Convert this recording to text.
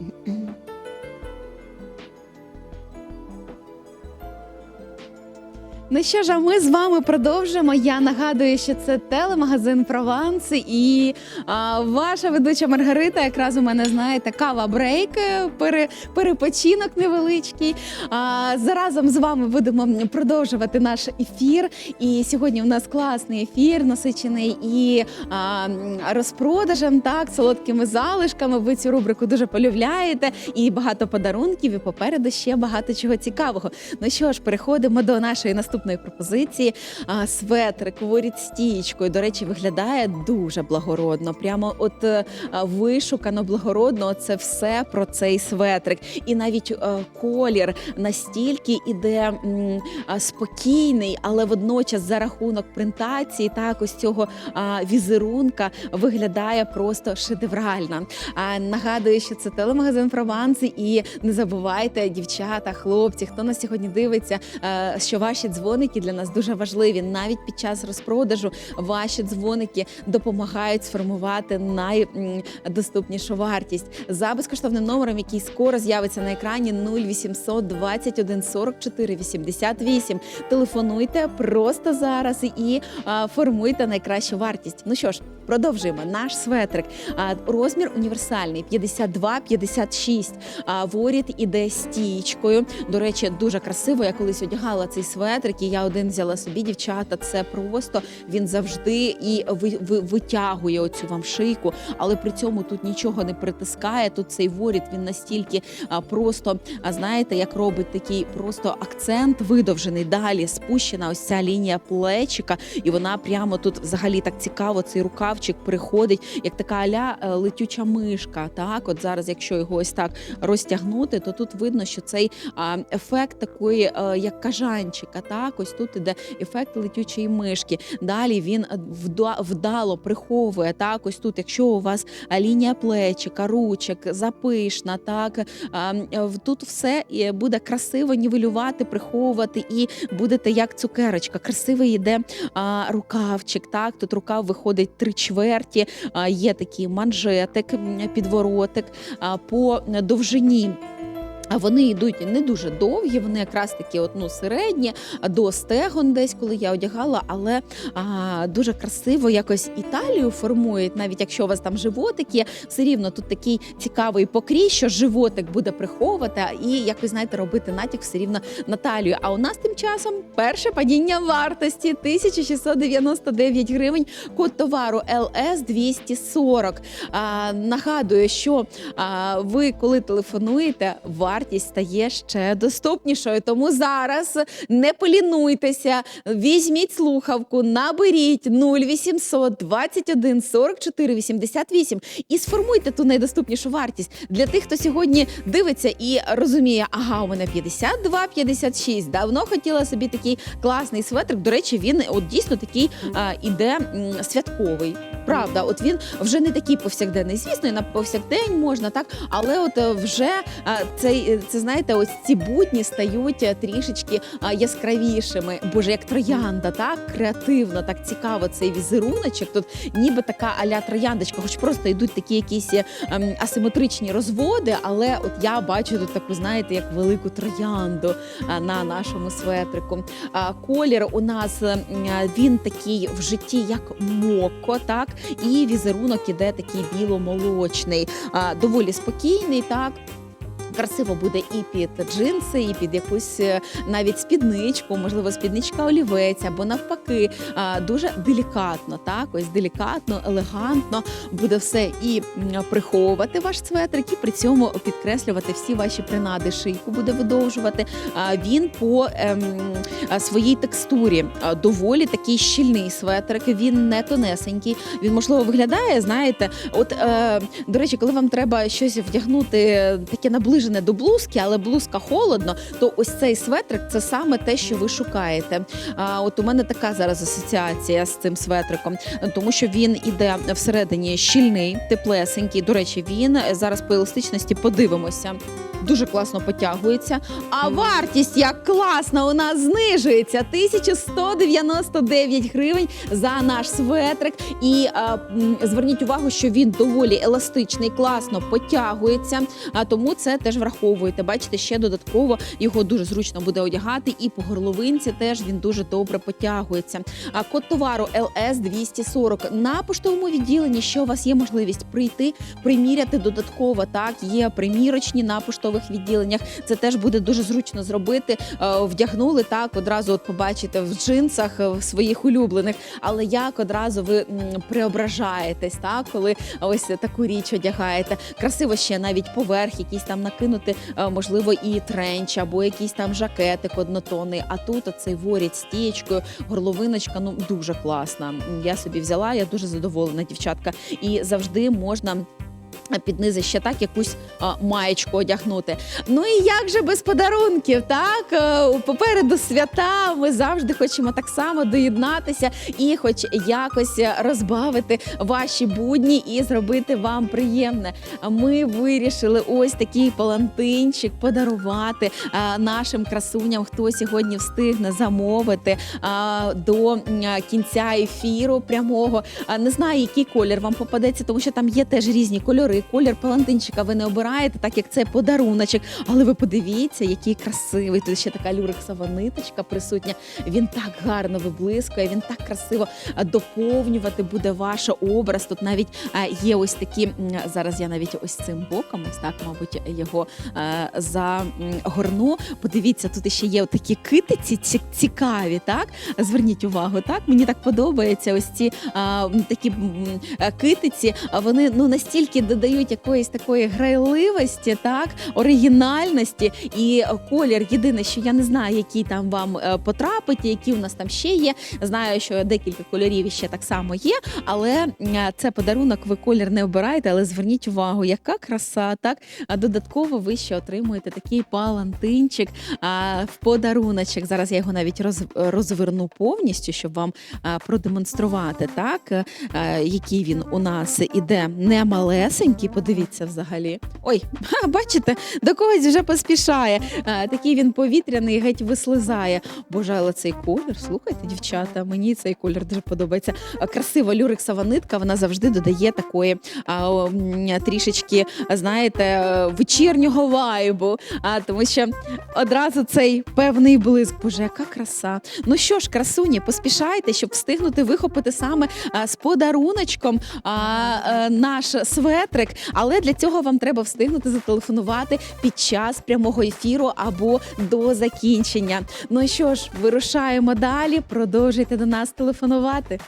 Mm-mm. Ну що ж, а ми з вами продовжимо. Я нагадую, що це телемагазин Прованс і а, ваша ведуча Маргарита. Якраз у мене знаєте, кава брейк, е, пере, перепочинок невеличкий. А, заразом з вами будемо продовжувати наш ефір. І сьогодні у нас класний ефір, насичений і а, розпродажем, так, солодкими залишками. Ви цю рубрику дуже полюбляєте, і багато подарунків, і попереду ще багато чого цікавого. Ну що ж, переходимо до нашої наступної пропозиції. А, светрик воріт стічкою. До речі, виглядає дуже благородно. Прямо от е, вишукано благородно. Це все про цей светрик. І навіть е, колір настільки іде спокійний, але водночас за рахунок принтації, так ось цього візерунка виглядає просто шедеврально. Нагадую, що це телемагазин Прованси, і не забувайте, дівчата, хлопці, хто нас сьогодні дивиться, е, що ваші дзвоники для нас дуже важливі. Навіть під час розпродажу ваші дзвоники допомагають сформувати найдоступнішу вартість за безкоштовним номером, який скоро з'явиться на екрані 0800 21 44 88. Телефонуйте просто зараз і формуйте найкращу вартість. Ну що ж, продовжуємо. Наш светрик. Розмір універсальний 52-56. А, воріт іде стічкою. До речі, дуже красиво. Я колись одягала цей светрик, і я один взяла собі дівчата. Це просто він завжди і ви, ви, витягує оцю вам шийку, але при цьому тут нічого не притискає. Тут цей воріт він настільки просто, а знаєте, як робить такий просто акцент видовжений. Далі спущена ось ця лінія плечика, і вона прямо тут взагалі так цікаво. Цей рукавчик приходить, як така аля е, летюча мишка. Так, от зараз, якщо його ось так розтягнути, то тут видно, що цей ефект такої, е, як кажанчика. Так, ось тут іде ефект летючої мишки. Далі він вдало приховує так. Ось тут, якщо у вас лінія плечика, ручок, запишна, так е, тут все е, буде красиво нівелювати, приховувати, і будете як цукерочка. Красивий йде рукавчик. Так, тут рукав виходить три чверті, є такі манжетик, підворотик по довжині. А вони йдуть не дуже довгі, вони якраз такі от, ну, середні, до стегон десь, коли я одягала, але а, дуже красиво якось і талію формують, навіть якщо у вас там животик є, все рівно тут такий цікавий покрій, що животик буде приховувати, і якось знаєте, робити натяк все рівно на талію. А у нас тим часом перше падіння вартості 1699 гривень. Код товару LS 240. А, нагадую, що а, ви коли телефонуєте, вартість стає ще доступнішою. Тому зараз не полінуйтеся, візьміть слухавку, наберіть 0800 21 44 88 і сформуйте ту найдоступнішу вартість для тих, хто сьогодні дивиться і розуміє, ага, у мене 52, 56. Давно хотіла собі такий класний светрик. До речі, він от дійсно такий а, іде м, святковий. Правда, от він вже не такий повсякденний. Звісно, і на повсякдень можна, так, але от е, вже цей, е, це знаєте, ось ці будні стають е, трішечки яскравішими. Боже, як троянда, так креативно, так цікаво цей візеруночок. Тут ніби така аля трояндочка, хоч просто йдуть такі якісь е, ем, асиметричні розводи, але от я бачу тут таку, знаєте, як велику троянду на нашому светрику. Колір у нас е, він такий в житті, як моко, так і візерунок іде такий біло-молочний, доволі спокійний, так. Красиво буде і під джинси, і під якусь е, навіть спідничку, можливо, спідничка олівець, або навпаки, дуже делікатно, так ось делікатно, елегантно буде все і приховувати ваш светрик, і при цьому підкреслювати всі ваші принади. Шийку буде видовжувати. Він по ем, своїй текстурі доволі такий щільний светрик. Він не тонесенький. Він можливо виглядає, знаєте, от е, до речі, коли вам треба щось вдягнути таке наближене до блузки, але блузка холодно, то ось цей светрик це саме те, що ви шукаєте. А от у мене така зараз асоціація з цим светриком, тому що він іде всередині щільний, теплесенький. До речі, він зараз по еластичності подивимося. Дуже класно потягується. А вартість як класно у нас знижується 1199 гривень за наш светрик. І а, м, зверніть увагу, що він доволі еластичний, класно потягується. А тому це теж враховуєте. Бачите, ще додатково його дуже зручно буде одягати, і по горловинці теж він дуже добре потягується. А код товару LS 240 на поштовому відділенні. Що у вас є можливість прийти, приміряти додатково. Так є примірочні на поштових відділеннях. Це теж буде дуже зручно зробити. Е, Вдягнули так, одразу от побачите в джинсах е, в своїх улюблених. Але як одразу ви преображаєтесь, так коли ось таку річ одягаєте. Красиво ще навіть поверх, якийсь там накинути, е, можливо, і тренч або якийсь там жакетик однотонний. А тут оцей воріть стічкою, горловиночка, ну дуже класна. Я собі взяла, я дуже задоволена, дівчатка. І завжди можна. Під низи ще так якусь а, маєчку одягнути. Ну і як же без подарунків? Так Е, попереду свята. Ми завжди хочемо так само доєднатися і, хоч якось розбавити ваші будні і зробити вам приємне. Ми вирішили ось такий палантинчик подарувати а, нашим красуням, хто сьогодні встигне замовити а, до м, кінця ефіру прямого. А, Не знаю, який колір вам попадеться, тому що там є теж різні кольори. Колір палантинчика ви не обираєте, так як це подаруночок. Але ви подивіться, який красивий. Тут ще така люрексова ниточка присутня. Він так гарно виблискує, він так красиво доповнювати буде ваш образ. Тут навіть є ось такі зараз. Я навіть ось цим боком, ось так, мабуть, його е, загорну. Подивіться, тут ще є такі китиці цікаві. Так зверніть увагу, так мені так подобається. Ось ці такі е, китиці. Вони ну настільки додають якоїсь такої грайливості, так оригінальності і е, колір. Єдине, що я не знаю, який там вам е, потрапить, які у нас там ще є. Знаю, що декілька кольорів ще так само є, але е, це подарунок. Ви колір не обираєте, але зверніть увагу, яка краса, так додатково ви ще отримуєте такий палантинчик в подаруночок. Зараз я його навіть роз, розверну повністю, щоб вам продемонструвати, так е, е, який він у нас іде не малесенький. Подивіться взагалі. Ой, бачите, до когось вже поспішає. Такий він повітряний, геть вислизає. Боже, але цей колір, слухайте, дівчата, мені цей колір дуже подобається. Красива люрексова нитка, вона завжди додає такої а, трішечки, знаєте, вечірнього вайбу. А, тому що одразу цей певний блиск. Боже, яка краса. Ну що ж, красуні, поспішайте, щоб встигнути вихопити саме з подаруночком а, е, наш светрик. Але для цього вам треба встигнути зателефонувати під час прямого ефіру або до закінчення. Ну що ж, вирушаємо далі. Продовжуйте до нас телефонувати.